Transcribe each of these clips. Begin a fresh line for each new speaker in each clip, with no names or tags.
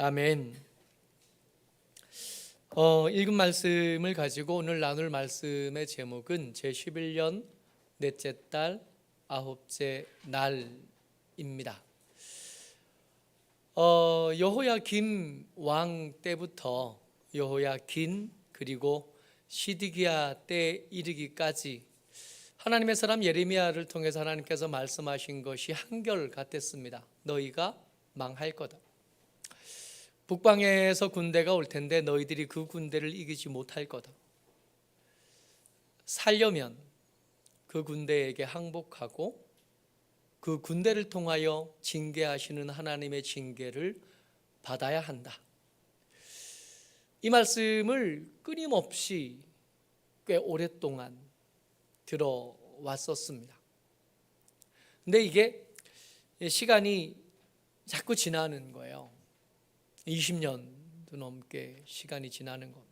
아멘. 어, 읽은 말씀을 가지고 오늘 나눌 말씀의 제목은 제 11년 넷째 달 아홉째 날입니다. 어, 여호야김 왕 때부터 여호야긴 그리고 시드기야 때 이르기까지 하나님의 사람 예레미야를 통해서 하나님께서 말씀하신 것이 한결 같았습니다. 너희가 망할 거다. 북방에서 군대가 올 텐데 너희들이 그 군대를 이기지 못할 거다. 살려면 그 군대에게 항복하고 그 군대를 통하여 징계하시는 하나님의 징계를 받아야 한다. 이 말씀을 끊임없이 꽤 오랫동안 들어왔었습니다. 근데 이게 시간이 자꾸 지나는 거예요. 20년도 넘게 시간이 지나는 겁니다.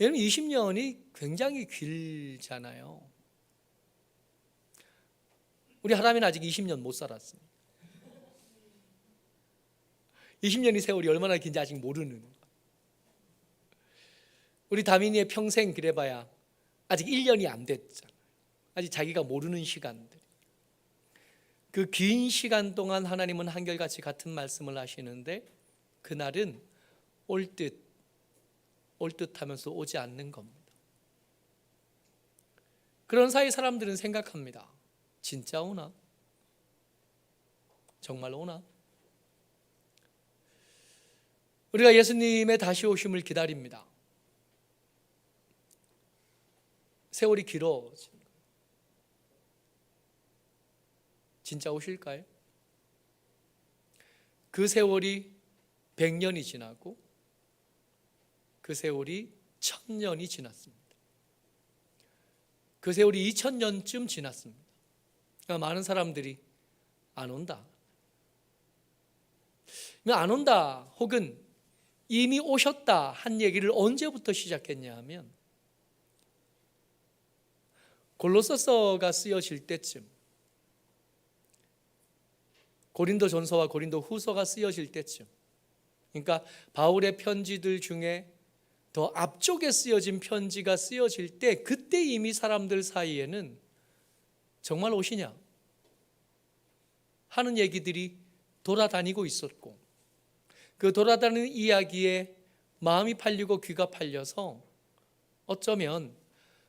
여러분 20년이 굉장히 길잖아요. 우리 하람이는 아직 20년 못 살았습니다. 20년이 세월이 얼마나 긴지 아직 모르는. 우리 다민이의 평생 그래봐야 아직 1년이 안 됐잖아요. 아직 자기가 모르는 시간들. 그 긴 시간 동안 하나님은 한결같이 같은 말씀을 하시는데 그날은 올 듯, 올 듯하면서 오지 않는 겁니다. 그런 사이 사람들은 생각합니다. 진짜 오나? 정말 오나? 우리가 예수님의 다시 오심을 기다립니다. 세월이 거예요. 진짜 오실까요? 그 세월이 100년이 지나고 그 세월이 1000년이 지났습니다. 그 세월이 2000년쯤 지났습니다. 그러니까 많은 사람들이 안 온다. 안 온다 혹은 이미 오셨다 한 얘기를 언제부터 시작했냐 하면 골로서서가 쓰여질 때쯤 고린도 전서와 고린도 후서가 쓰여질 때쯤 그러니까 바울의 편지들 중에 더 앞쪽에 쓰여진 편지가 쓰여질 때 그때 이미 사람들 사이에는 정말 오시냐 하는 얘기들이 돌아다니고 있었고 그 돌아다니는 이야기에 마음이 팔리고 귀가 팔려서 어쩌면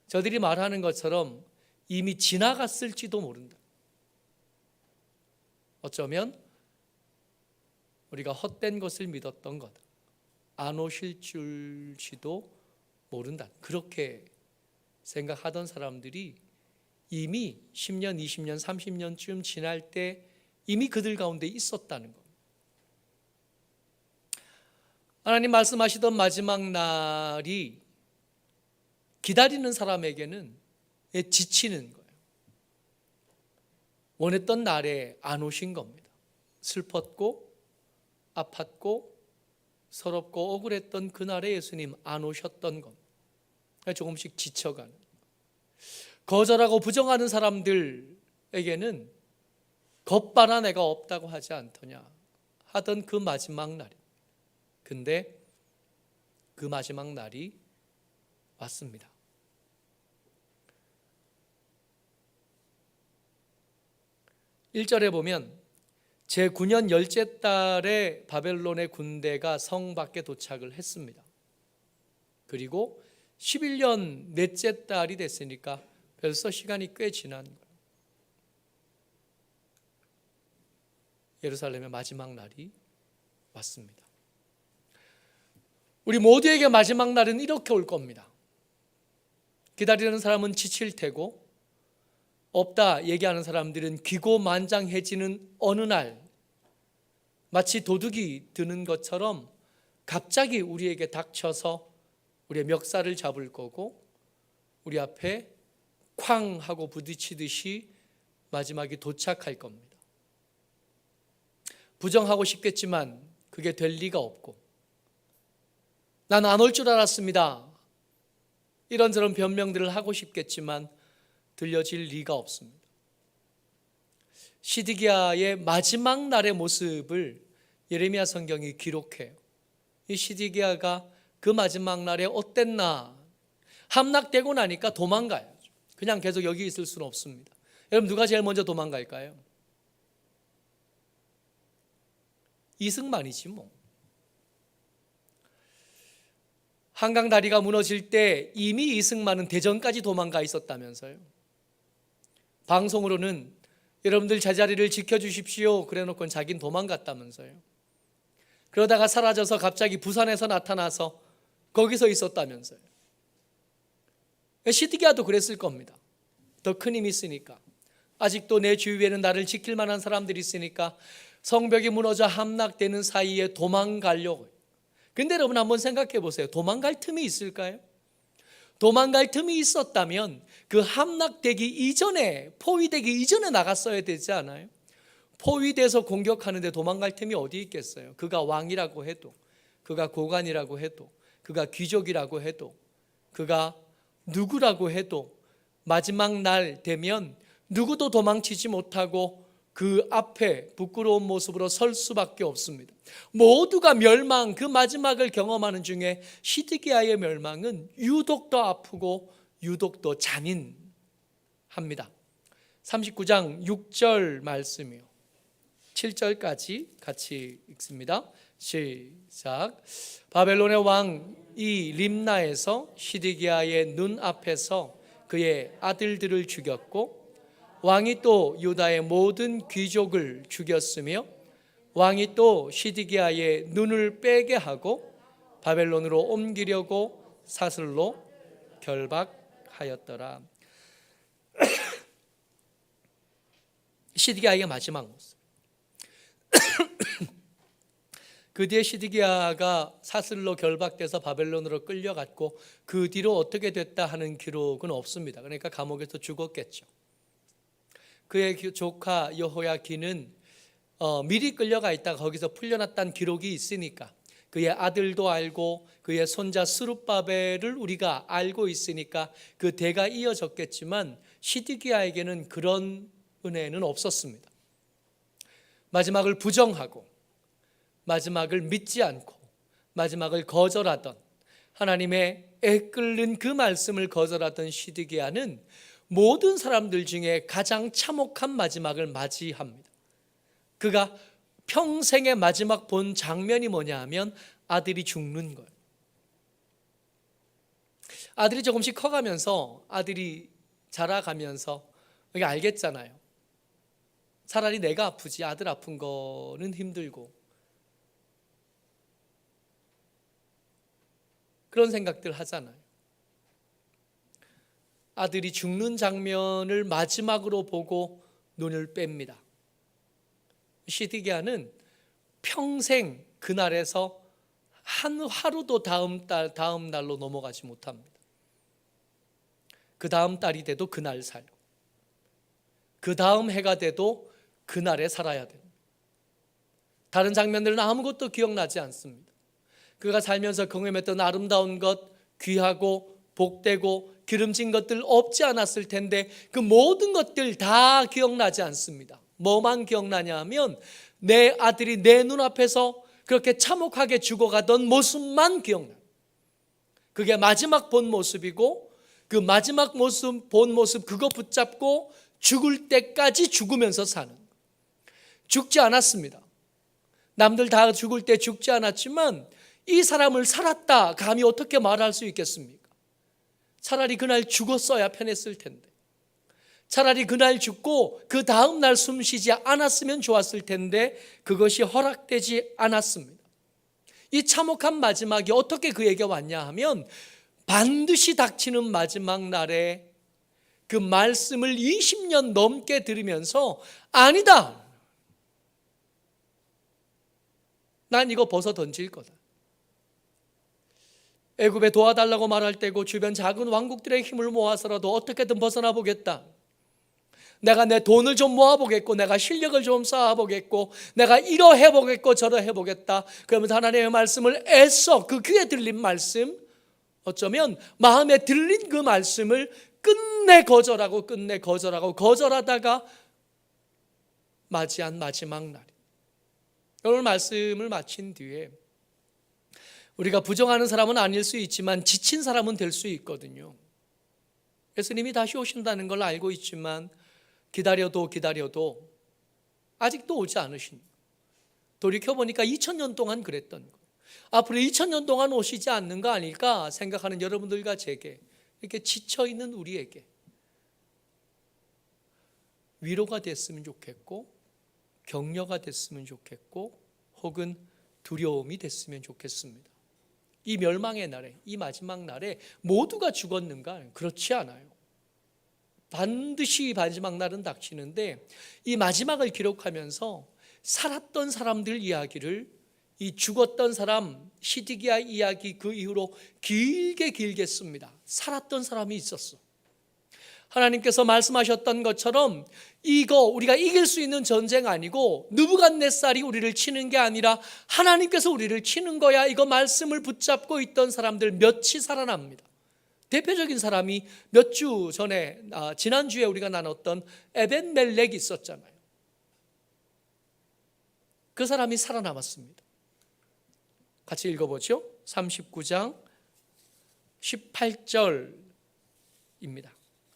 저들이 말하는 것처럼 이미 지나갔을지도 모른다. 어쩌면 우리가 헛된 것을 믿었던 것, 안 오실 줄지도 모른다. 그렇게 생각하던 사람들이 이미 10년, 20년, 30년쯤 지날 때 이미 그들 가운데 있었다는 것. 하나님 말씀하시던 마지막 날이 기다리는 사람에게는 지치는 거예요. 원했던 날에 안 오신 겁니다. 슬펐고 아팠고 서럽고 억울했던 그날에 예수님 안 오셨던 겁니다. 조금씩 지쳐가는. 거절하고 부정하는 사람들에게는 겉바나 내가 없다고 하지 않더냐 하던 그 마지막 날이. 근데 그 마지막 날이 왔습니다. 일절에 보면 제 9년 열째 달에 바벨론의 군대가 성 밖에 도착을 했습니다. 그리고 11년 넷째 달이 됐으니까 벌써 시간이 꽤 지난 거예요. 예루살렘의 마지막 날이 왔습니다. 우리 모두에게 마지막 날은 이렇게 올 겁니다. 기다리는 사람은 지칠 테고 없다 얘기하는 사람들은 기고만장해지는 어느 날 마치 도둑이 드는 것처럼 갑자기 우리에게 닥쳐서 우리의 멱살을 잡을 거고 우리 앞에 쾅 하고 부딪히듯이 마지막에 도착할 겁니다. 부정하고 싶겠지만 그게 될 리가 없고 난 안 올 줄 알았습니다. 이런저런 변명들을 하고 싶겠지만 들려질 리가 없습니다. 시드기야의 마지막 날의 모습을 예레미야 성경이 기록해요. 이 시디기야가 그 마지막 날에 어땠나? 함락되고 나니까 도망가요. 그냥 계속 여기 있을 수는 없습니다. 여러분 누가 제일 먼저 도망갈까요? 이승만이지 뭐. 한강 다리가 무너질 때 이미 이승만은 대전까지 도망가 있었다면서요. 방송으로는 여러분들 제자리를 지켜주십시오. 그래 놓고 자긴 도망갔다면서요. 그러다가 사라져서 갑자기 부산에서 나타나서 거기서 있었다면서요. 시드기야도 그랬을 겁니다. 더 큰 힘이 있으니까. 아직도 내 주위에는 나를 지킬 만한 사람들이 있으니까 성벽이 무너져 함락되는 사이에 도망가려고. 근데 여러분 한번 생각해 보세요. 도망갈 틈이 있을까요? 도망갈 틈이 있었다면 그 함락되기 이전에 포위되기 이전에 나갔어야 되지 않아요? 포위돼서 공격하는데 도망갈 틈이 어디 있겠어요? 그가 왕이라고 해도 그가 고관이라고 해도 그가 귀족이라고 해도 그가 누구라고 해도 마지막 날 되면 누구도 도망치지 못하고 그 앞에 부끄러운 모습으로 설 수밖에 없습니다. 모두가 멸망, 그 마지막을 경험하는 중에 시드기야의 멸망은 유독 더 아프고 유독 더 잔인합니다. 39장 6절 말씀이요. 7절까지 같이 읽습니다. 시작. 바벨론의 왕이 림나에서 시드기야의 눈 앞에서 그의 아들들을 죽였고 왕이 또 유다의 모든 귀족을 죽였으며 왕이 또 시드기야의 눈을 빼게 하고 바벨론으로 옮기려고 사슬로 결박 하였더라. 시드기야의 마지막 모습. 그 뒤에 시드기야가 사슬로 결박돼서 바벨론으로 끌려갔고 그 뒤로 어떻게 됐다 하는 기록은 없습니다. 그러니까 감옥에서 죽었겠죠. 그의 조카 여호야기는 어, 미리 끌려가 있다가 거기서 풀려났다는 기록이 있으니까 그의 아들도 알고 그의 손자 스룹바벨을 우리가 알고 있으니까 그 대가 이어졌겠지만 시드기야에게는 그런 은혜는 없었습니다. 마지막을 부정하고 마지막을 믿지 않고 마지막을 거절하던 하나님의 애 끓는 그 말씀을 거절하던 시드기야는 모든 사람들 중에 가장 참혹한 마지막을 맞이합니다. 그가 평생의 마지막 본 장면이 뭐냐 하면 아들이 죽는 거예요. 아들이 조금씩 커가면서 아들이 자라가면서 여기 알겠잖아요. 차라리 내가 아프지 아들 아픈 거는 힘들고 그런 생각들 하잖아요. 아들이 죽는 장면을 마지막으로 보고 눈을 뺍니다. 시드기야는 평생 그날에서 한 하루도 다음 달 다음 날로 넘어가지 못합니다. 그 다음 달이 돼도 그날 살고 그 다음 해가 돼도 그날에 살아야 됩니다. 다른 장면들은 아무것도 기억나지 않습니다. 그가 살면서 경험했던 아름다운 것, 귀하고 복되고 기름진 것들 없지 않았을 텐데 그 모든 것들 다 기억나지 않습니다. 뭐만 기억나냐 하면 내 아들이 내 눈앞에서 그렇게 참혹하게 죽어가던 모습만 기억나. 그게 마지막 본 모습이고 그 마지막 모습 본 모습 그거 붙잡고 죽을 때까지 죽으면서 사는. 죽지 않았습니다. 남들 다 죽을 때 죽지 않았지만 이 사람을 살았다 감히 어떻게 말할 수 있겠습니까? 차라리 그날 죽었어야 편했을 텐데. 차라리 그날 죽고 그 다음 날 숨 쉬지 않았으면 좋았을 텐데 그것이 허락되지 않았습니다. 이 참혹한 마지막이 어떻게 그에게 왔냐 하면 반드시 닥치는 마지막 날에 그 말씀을 20년 넘게 들으면서 아니다. 난 이거 벗어 던질 거다. 애굽에 도와달라고 말할 때고 주변 작은 왕국들의 힘을 모아서라도 어떻게든 벗어나 보겠다. 내가 내 돈을 좀 모아보겠고, 내가 실력을 좀 쌓아보겠고, 내가 이러 해 보겠고, 저러 해 보겠다. 그러면서 하나님의 말씀을 애써 그 귀에 들린 말씀, 어쩌면 마음에 들린 그 말씀을 끝내 거절하고, 끝내 거절하고, 거절하다가 맞이한 마지막 날. 오늘 말씀을 마친 뒤에 우리가 부정하는 사람은 아닐 수 있지만 지친 사람은 될 수 있거든요. 예수님이 다시 오신다는 걸 알고 있지만 기다려도 기다려도 아직도 오지 않으신. 돌이켜 보니까 2000년 동안 그랬던 거. 앞으로 2000년 동안 오시지 않는 거 아닐까 생각하는 여러분들과 제게 이렇게 지쳐 있는 우리에게 위로가 됐으면 좋겠고 격려가 됐으면 좋겠고 혹은 두려움이 됐으면 좋겠습니다. 이 멸망의 날에 이 마지막 날에 모두가 죽었는가? 그렇지 않아요. 반드시 마지막 날은 닥치는데 이 마지막을 기록하면서 살았던 사람들 이야기를 이 죽었던 사람 시디기아 이야기 그 이후로 길게 길게 씁니다. 살았던 사람이 있었어. 하나님께서 말씀하셨던 것처럼 이거 우리가 이길 수 있는 전쟁 아니고 느부갓네살이 우리를 치는 게 아니라 하나님께서 우리를 치는 거야. 이거 말씀을 붙잡고 있던 사람들 몇이 살아납니다. 대표적인 사람이 몇 주 전에 아, 지난 주에 우리가 나눴던 에벤 멜렉이 있었잖아요. 그 사람이 살아남았습니다. 같이 읽어보죠. 39장 18절입니다.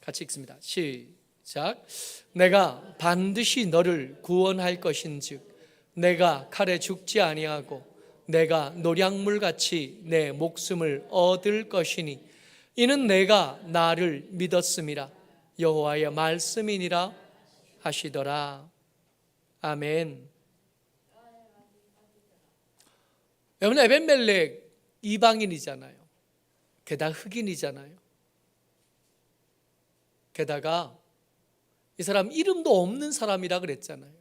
같이 읽습니다. 시작. 내가 반드시 너를 구원할 것인즉 내가 칼에 죽지 아니하고 내가 노량물 같이 내 목숨을 얻을 것이니 이는 내가 나를 믿었음이라 여호와의 말씀이니라 하시더라. 아멘. 여러분 에벤멜렉 이방인이잖아요. 게다가 흑인이잖아요. 게다가 이 사람 이름도 없는 사람이라 그랬잖아요.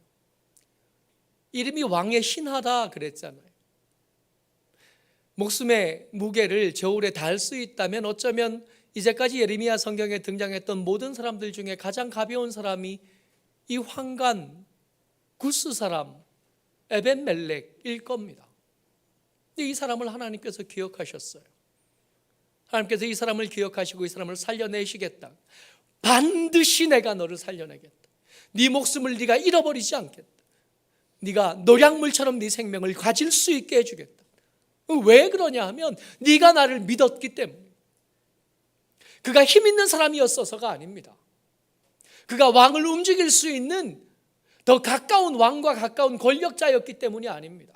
이름이 왕의 신하다 그랬잖아요. 목숨의 무게를 저울에 달 수 있다면 어쩌면 이제까지 예레미야 성경에 등장했던 모든 사람들 중에 가장 가벼운 사람이 이 황간 구스 사람 에벤멜렉일 겁니다. 이 사람을 하나님께서 기억하셨어요. 하나님께서 이 사람을 기억하시고 이 사람을 살려내시겠다. 반드시 내가 너를 살려내겠다. 네 목숨을 네가 잃어버리지 않겠다. 네가 노량물처럼 네 생명을 가질 수 있게 해주겠다. 왜 그러냐 하면 네가 나를 믿었기 때문에. 그가 힘 있는 사람이었어서가 아닙니다. 그가 왕을 움직일 수 있는 더 가까운 왕과 가까운 권력자였기 때문이 아닙니다.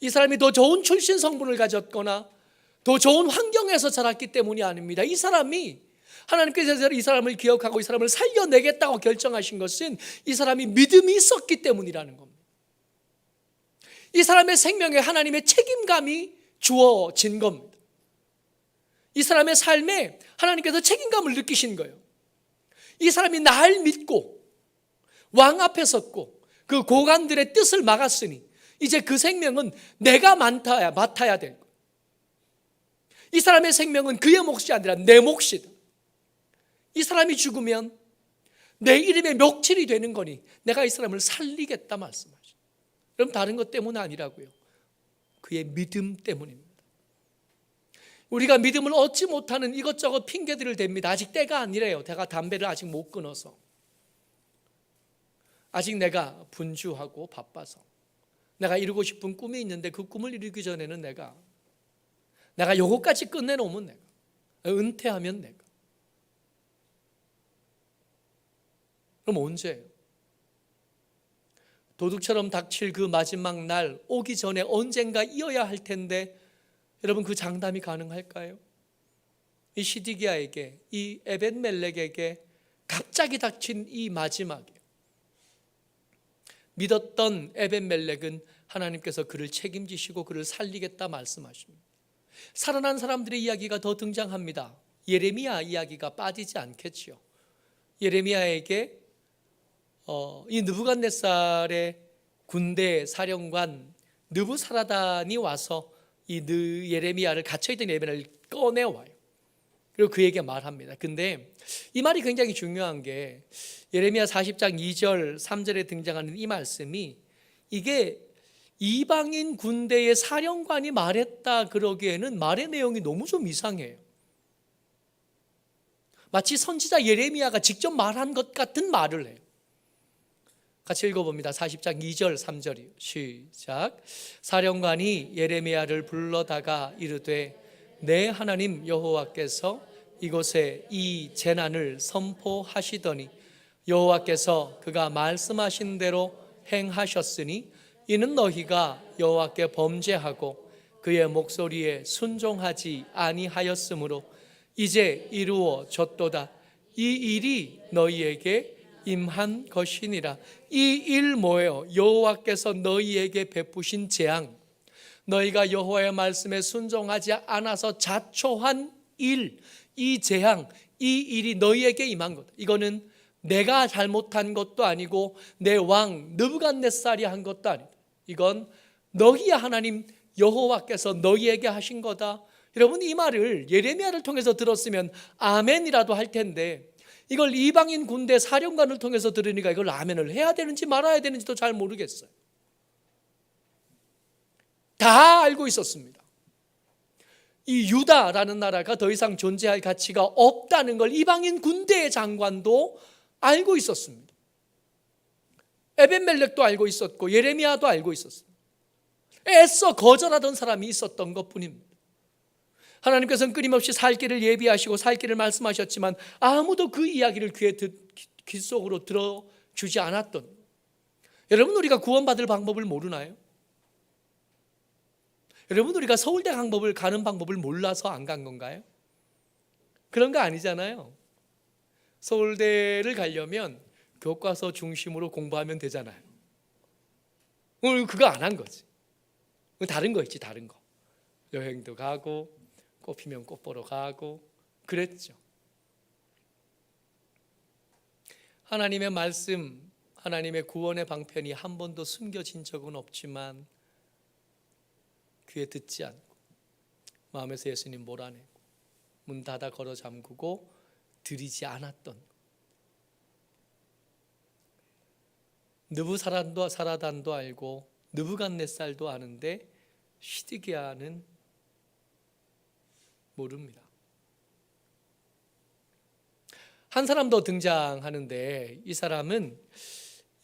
이 사람이 더 좋은 출신 성분을 가졌거나 더 좋은 환경에서 자랐기 때문이 아닙니다. 이 사람이 하나님께서 이 사람을 기억하고 이 사람을 살려내겠다고 결정하신 것은 이 사람이 믿음이 있었기 때문이라는 겁니다. 이 사람의 생명에 하나님의 책임감이 주어진 겁니다. 이 사람의 삶에 하나님께서 책임감을 느끼신 거예요. 이 사람이 날 믿고 왕 앞에 섰고 그 고관들의 뜻을 막았으니 이제 그 생명은 내가 맡아야, 맡아야 될 거예요. 이 사람의 생명은 그의 몫이 아니라 내 몫이다. 이 사람이 죽으면 내 이름의 멱칠이 되는 거니 내가 이 사람을 살리겠다 말씀하 죠. 그럼 다른 것 때문 아니라고요. 그의 믿음 때문입니다. 우리가 믿음을 얻지 못하는 이것저것 핑계들을 댑니다. 아직 때가 아니래요. 내가 담배를 아직 못 끊어서. 아직 내가 분주하고 바빠서. 내가 이루고 싶은 꿈이 있는데 그 꿈을 이루기 전에는 내가 내가 요거까지 끝내놓으면 내가 은퇴하면 내가 그럼 언제예요? 도둑처럼 닥칠 그 마지막 날 오기 전에 언젠가 이어야 할 텐데 여러분 그 장담이 가능할까요? 이 시디기아에게 이 에벤멜렉에게 갑자기 닥친 이 마지막에 믿었던 에벤멜렉은 하나님께서 그를 책임지시고 그를 살리겠다 말씀하십니다. 살아난 사람들의 이야기가 더 등장합니다. 예레미야 이야기가 빠지지 않겠지요. 예레미야에게 어, 이 느부갓네살의 군대 사령관 느부사라단이 와서 이 느, 예레미야를 갇혀있던 예레미야를 꺼내와요. 그리고 그에게 말합니다. 근데 이 말이 굉장히 중요한 게 예레미야 40장 2절 3절에 등장하는 이 말씀이 이게 이방인 군대의 사령관이 말했다 그러기에는 말의 내용이 너무 좀 이상해요. 마치 선지자 예레미야가 직접 말한 것 같은 말을 해요. 같이 읽어봅니다. 40장 2절 3절이요. 시작. 사령관이 예레미야를 불러다가 이르되 내 하나님 여호와께서 이곳에 이 재난을 선포하시더니 여호와께서 그가 말씀하신 대로 행하셨으니 이는 너희가 여호와께 범죄하고 그의 목소리에 순종하지 아니하였으므로 이제 이루어졌도다. 이 일이 너희에게 임한 것이니라. 이 일 뭐예요? 여호와께서 너희에게 베푸신 재앙. 너희가 여호와의 말씀에 순종하지 않아서 자초한 일, 이 재앙, 이 일이 너희에게 임한 것. 이거는 내가 잘못한 것도 아니고 내 왕 느부갓네살이 한 것도 아니다. 이건 너희의 하나님 여호와께서 너희에게 하신 거다. 여러분 이 말을 예레미야를 통해서 들었으면 아멘이라도 할 텐데 이걸 이방인 군대 사령관을 통해서 들으니까 이걸 아멘을 해야 되는지 말아야 되는지도 잘 모르겠어요. 다 알고 있었습니다. 이 유다라는 나라가 더 이상 존재할 가치가 없다는 걸 이방인 군대의 장관도 알고 있었습니다. 에벤멜렉도 알고 있었고 예레미야도 알고 있었습니다. 애써 거절하던 사람이 있었던 것뿐입니다. 하나님께서는 끊임없이 살 길을 예비하시고 살 길을 말씀하셨지만 아무도 그 이야기를 귀에 듣, 귀 속으로 들어주지 않았던 여러분 우리가 구원받을 방법을 모르나요? 여러분 우리가 서울대 방법을 가는 방법을 몰라서 안 간 건가요? 그런 거 아니잖아요. 서울대를 가려면 교과서 중심으로 공부하면 되잖아요. 오늘 그거 안 한 거지. 다른 거 있지 다른 거. 여행도 가고 꽃 피면 꽃 보러 가고 그랬죠. 하나님의 말씀, 하나님의 구원의 방편이 한 번도 숨겨진 적은 없지만 귀에 듣지 않고 마음에서 예수님 몰아내고 문 닫아 걸어 잠그고 드리지 않았던 느부사란도 사라단도 알고 느부갓네살도 아는데 시드기야는 모릅니다. 한 사람 더 등장하는데 이 사람은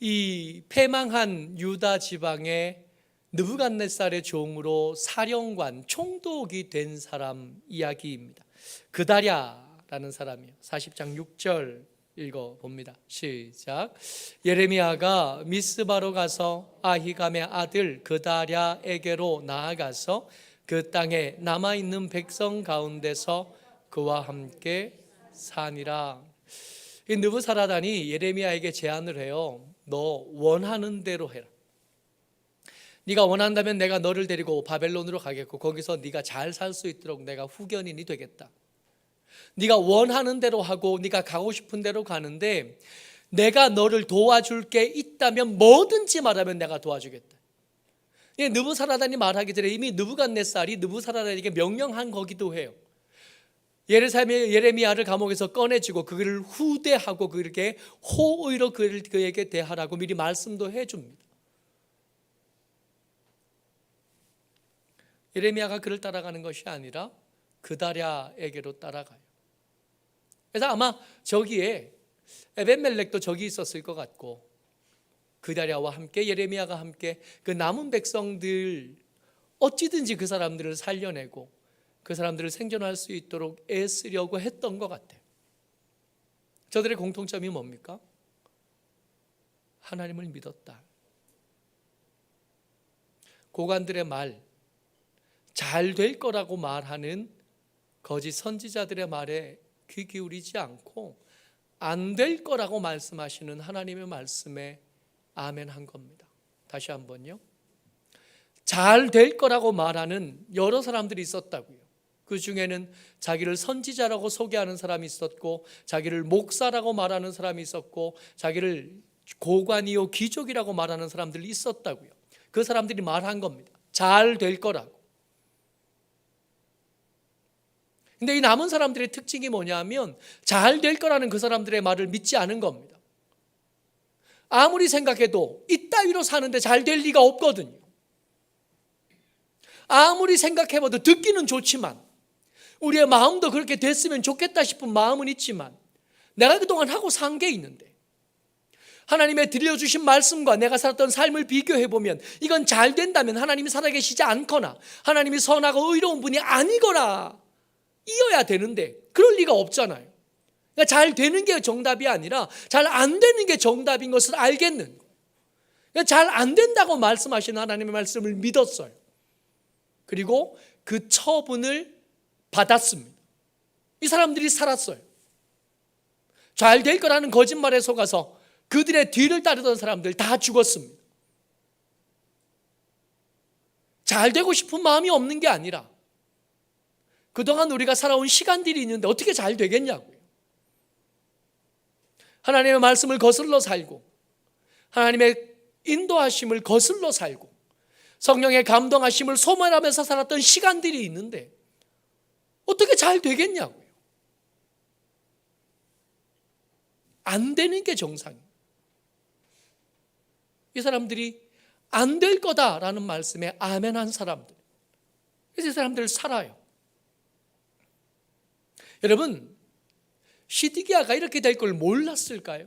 이 패망한 유다 지방의 느부갓네살의 종으로 사령관 총독이 된 사람 이야기입니다. 그다랴라는 사람이요. 40장 6절 읽어 봅니다. 시작. 예레미야가 미스바로 가서 아히감의 아들 그다랴에게로 나아가서 그 땅에 남아 있는 백성 가운데서 그와 함께 사니라. 이 느부사라단이 예레미야에게 제안을 해요. 너 원하는 대로 해라. 네가 원한다면 내가 너를 데리고 바벨론으로 가겠고 거기서 네가 잘 살 수 있도록 내가 후견인이 되겠다. 네가 원하는 대로 하고 네가 가고 싶은 대로 가는데 내가 너를 도와줄 게 있다면 뭐든지 말하면 내가 도와주겠다. 예, 느부사라단이 말하기 전에 이미 느부갓네살이 느부사라단에게 명령한 거기도 해요. 예루살렘의 예레미야를 감옥에서 꺼내주고 그를 후대하고 그렇게 호의로 그를 그에게 대하라고 미리 말씀도 해줍니다. 예레미야가 그를 따라가는 것이 아니라 그다랴에게로 따라가요. 그래서 아마 저기에 에벤멜렉도 저기 있었을 것 같고 그다랴와 함께 예레미야가 함께 그 남은 백성들 어찌든지 그 사람들을 살려내고 그 사람들을 생존할 수 있도록 애쓰려고 했던 것 같아요. 저들의 공통점이 뭡니까? 하나님을 믿었다. 고관들의 말, 잘 될 거라고 말하는 거짓 선지자들의 말에 귀 기울이지 않고 안 될 거라고 말씀하시는 하나님의 말씀에 아멘 한 겁니다. 다시 한번요. 잘 될 거라고 말하는 여러 사람들이 있었다고요. 그 중에는 자기를 선지자라고 소개하는 사람이 있었고, 자기를 목사라고 말하는 사람이 있었고, 자기를 고관이요 귀족이라고 말하는 사람들이 있었다고요. 그 사람들이 말한 겁니다. 잘 될 거라고. 근데 이 남은 사람들의 특징이 뭐냐면 잘 될 거라는 그 사람들의 말을 믿지 않은 겁니다. 아무리 생각해도 이 따위로 사는데 잘 될 리가 없거든요. 아무리 생각해봐도 듣기는 좋지만 우리의 마음도 그렇게 됐으면 좋겠다 싶은 마음은 있지만 내가 그동안 하고 산 게 있는데 하나님의 들려주신 말씀과 내가 살았던 삶을 비교해 보면 이건 잘 된다면 하나님이 살아계시지 않거나 하나님이 선하고 의로운 분이 아니거나 이어야 되는데 그럴 리가 없잖아요. 그러니까 잘 되는 게 정답이 아니라 잘 안 되는 게 정답인 것을 알겠는. 그러니까 잘안 된다고 말씀하시는 하나님의 말씀을 믿었어요. 그리고 그 처분을 받았습니다. 이 사람들이 살았어요. 잘 될 거라는 거짓말에 속아서 그들의 뒤를 따르던 사람들 다 죽었습니다. 잘 되고 싶은 마음이 없는 게 아니라 그동안 우리가 살아온 시간들이 있는데 어떻게 잘 되겠냐고요. 하나님의 말씀을 거슬러 살고 하나님의 인도하심을 거슬러 살고 성령의 감동하심을 소멸하면서 살았던 시간들이 있는데 어떻게 잘 되겠냐고요. 안 되는 게 정상이에요. 이 사람들이 안 될 거다라는 말씀에 아멘한 사람들. 그래서 이 사람들 살아요. 여러분, 시디기아가 이렇게 될 걸 몰랐을까요?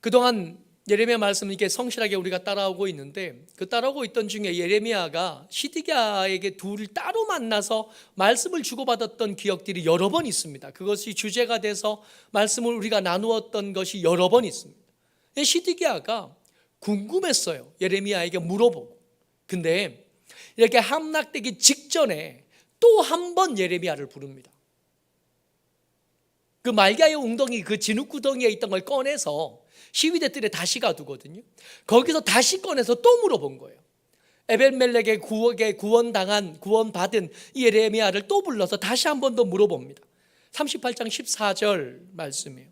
그동안 예레미야 말씀을 이렇게 성실하게 우리가 따라오고 있는데 그 따라오고 있던 중에 예레미야가 시디기아에게 둘을 따로 만나서 말씀을 주고받았던 기억들이 여러 번 있습니다. 그것이 주제가 돼서 말씀을 우리가 나누었던 것이 여러 번 있습니다. 시디기아가 궁금했어요. 예레미야에게 물어보고. 근데 이렇게 함락되기 직전에 또 한 번 예레미야를 부릅니다. 그 말가의 웅덩이 그 진흙구덩이에 있던 걸 꺼내서 시위대들에 다시 가두거든요. 거기서 다시 꺼내서 또 물어본 거예요. 에벨멜렉의 구원에 구원당한 구원받은 이 예레미야를 또 불러서 다시 한 번 더 물어봅니다. 38장 14절 말씀이에요.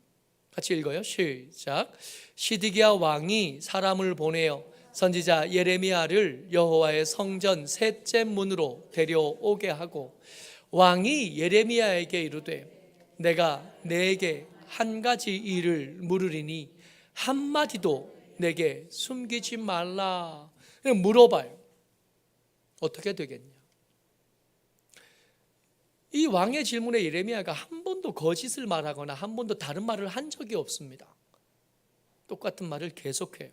같이 읽어요. 시작. 시드기야 왕이 사람을 보내어 선지자 예레미야를 여호와의 성전 셋째 문으로 데려오게 하고 왕이 예레미야에게 이르되 내가 내게 한 가지 일을 물으리니 한 마디도 내게 숨기지 말라. 물어봐요. 어떻게 되겠냐? 이 왕의 질문에 예레미야가 한 번도 거짓을 말하거나 한 번도 다른 말을 한 적이 없습니다. 똑같은 말을 계속해요.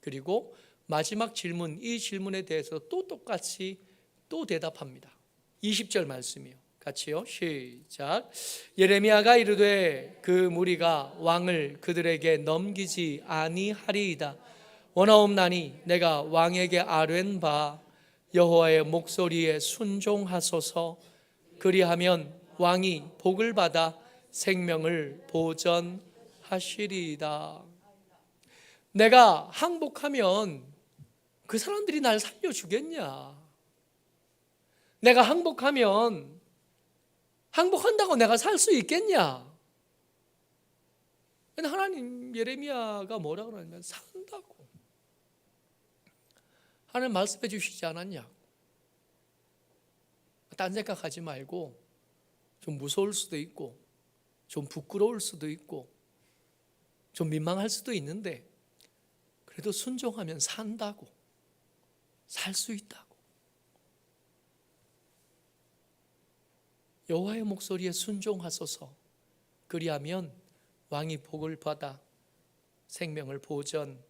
그리고 마지막 질문, 이 질문에 대해서 또 똑같이 또 대답합니다. 20절 말씀이요. 같이요. 시작. 예레미야가 이르되 그 무리가 왕을 그들에게 넘기지 아니하리이다. 원하옵나니 내가 왕에게 아뢰는 바 여호와의 목소리에 순종하소서 그리하면 왕이 복을 받아 생명을 보전하시리이다. 내가 항복하면 그 사람들이 날 살려주겠냐? 내가 항복하면 항복한다고 내가 살 수 있겠냐? 근데 하나님 예레미야가 뭐라 그러냐면 산다고. 하나님 말씀해 주시지 않았냐? 딴 생각하지 말고 좀 무서울 수도 있고 좀 부끄러울 수도 있고 좀 민망할 수도 있는데 그래도 순종하면 산다고 살 수 있다고 여호와의 목소리에 순종하소서 그리하면 왕이 복을 받아 생명을 보전하시리이다.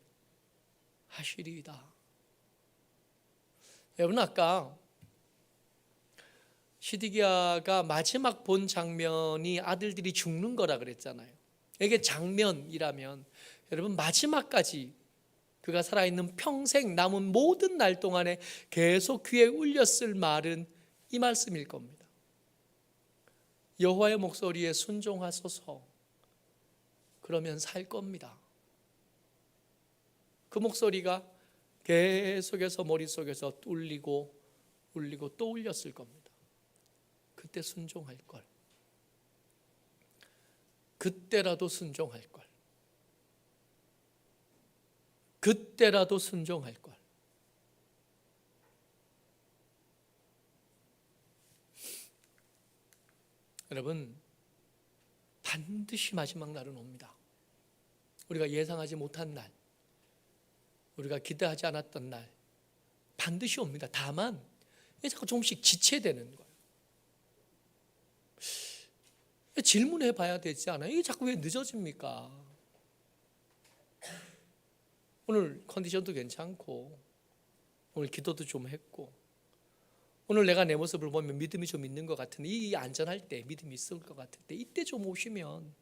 여러분 아까 시디기아가 마지막 본 장면이 아들들이 죽는 거라 그랬잖아요. 이게 장면이라면 여러분 마지막까지 그가 살아있는 평생 남은 모든 날 동안에 계속 귀에 울렸을 말은 이 말씀일 겁니다. 여호와의 목소리에 순종하소서. 그러면 살 겁니다. 그 목소리가 계속해서 머릿속에서 울리고 울리고 또 울렸을 겁니다. 그때 순종할 걸. 그때라도 순종할 걸. 그때라도 순종할 걸. 여러분, 반드시 마지막 날은 옵니다. 우리가 예상하지 못한 날, 우리가 기대하지 않았던 날, 반드시 옵니다. 다만, 자꾸 조금씩 지체되는 거예요. 질문해 봐야 되지 않아요? 이게 자꾸 왜 늦어집니까? 오늘 컨디션도 괜찮고 오늘 기도도 좀 했고 오늘 내가 내 모습을 보면 믿음이 좀 있는 것 같은데 이 안전할 때 믿음이 있을 것 같을 때 이때 좀 오시면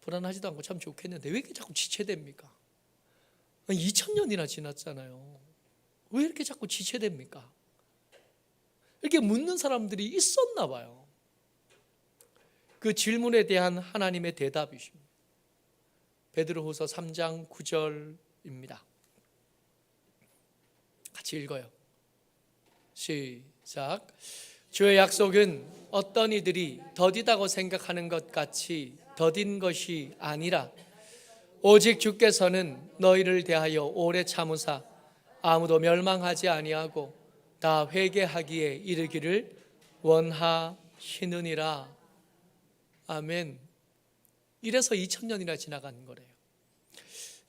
불안하지도 않고 참 좋겠는데 왜 이렇게 자꾸 지체됩니까? 2000년이나 지났잖아요. 왜 이렇게 자꾸 지체됩니까? 이렇게 묻는 사람들이 있었나 봐요. 그 질문에 대한 하나님의 대답이십니다. 베드로후서 3장 9절입니다. 같이 읽어요. 시작. 주의 약속은 어떤 이들이 더디다고 생각하는 것 같이 더딘 것이 아니라 오직 주께서는 너희를 대하여 오래 참으사 아무도 멸망하지 아니하고 다 회개하기에 이르기를 원하시느니라. 아멘. 이래서 2000년이나 지나간 거래요.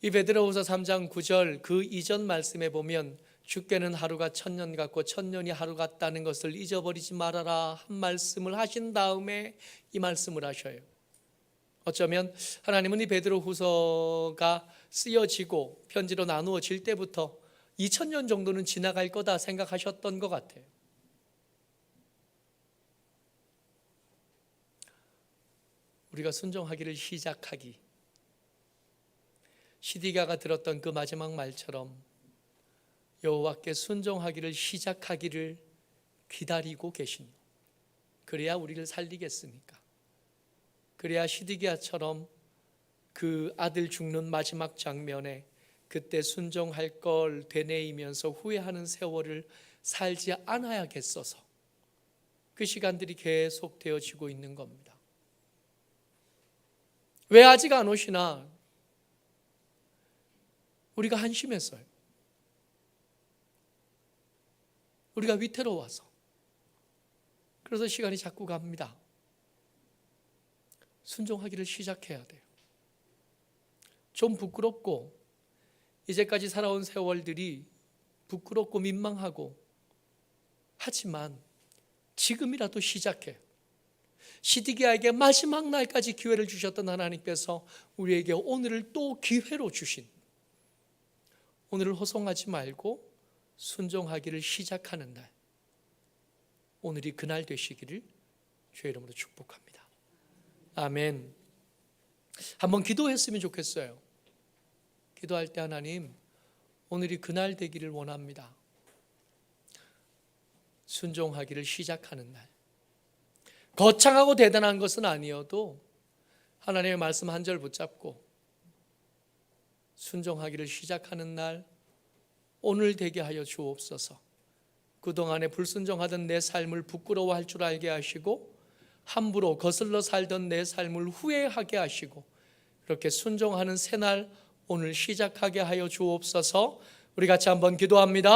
이 베드로후서 3장 9절 그 이전 말씀에 보면 주께는 하루가 천년 같고 천년이 하루 같다는 것을 잊어버리지 말아라 한 말씀을 하신 다음에 이 말씀을 하셔요. 어쩌면 하나님은 이 베드로 후서가 쓰여지고 편지로 나누어질 때부터 2000년 정도는 지나갈 거다 생각하셨던 것 같아요. 우리가 순종하기를 시작하기. 시디가가 들었던 그 마지막 말처럼 여호와께 순종하기를 시작하기를 기다리고 계신. 그래야 우리를 살리겠습니까? 그래야 시디기아처럼 그 아들 죽는 마지막 장면에 그때 순종할 걸 되뇌이면서 후회하는 세월을 살지 않아야겠어서 그 시간들이 계속 되어지고 있는 겁니다. 왜 아직 안 오시나? 우리가 한심했어요. 우리가 위태로워서. 그래서 시간이 자꾸 갑니다. 순종하기를 시작해야 돼요. 좀 부끄럽고 이제까지 살아온 세월들이 부끄럽고 민망하고 하지만 지금이라도 시작해. 시디기아에게 마지막 날까지 기회를 주셨던 하나님께서 우리에게 오늘을 또 기회로 주신 오늘을 호송하지 말고 순종하기를 시작하는 날 오늘이 그날 되시기를 주의 이름으로 축복합니다. 아멘. 한번 기도했으면 좋겠어요. 기도할 때 하나님 오늘이 그날 되기를 원합니다. 순종하기를 시작하는 날. 거창하고 대단한 것은 아니어도 하나님의 말씀 한 절 붙잡고 순종하기를 시작하는 날 오늘 되게 하여 주옵소서. 그동안에 불순종하던 내 삶을 부끄러워할 줄 알게 하시고 함부로 거슬러 살던 내 삶을 후회하게 하시고 그렇게 순종하는 새날 오늘 시작하게 하여 주옵소서. 우리 같이 한번 기도합니다.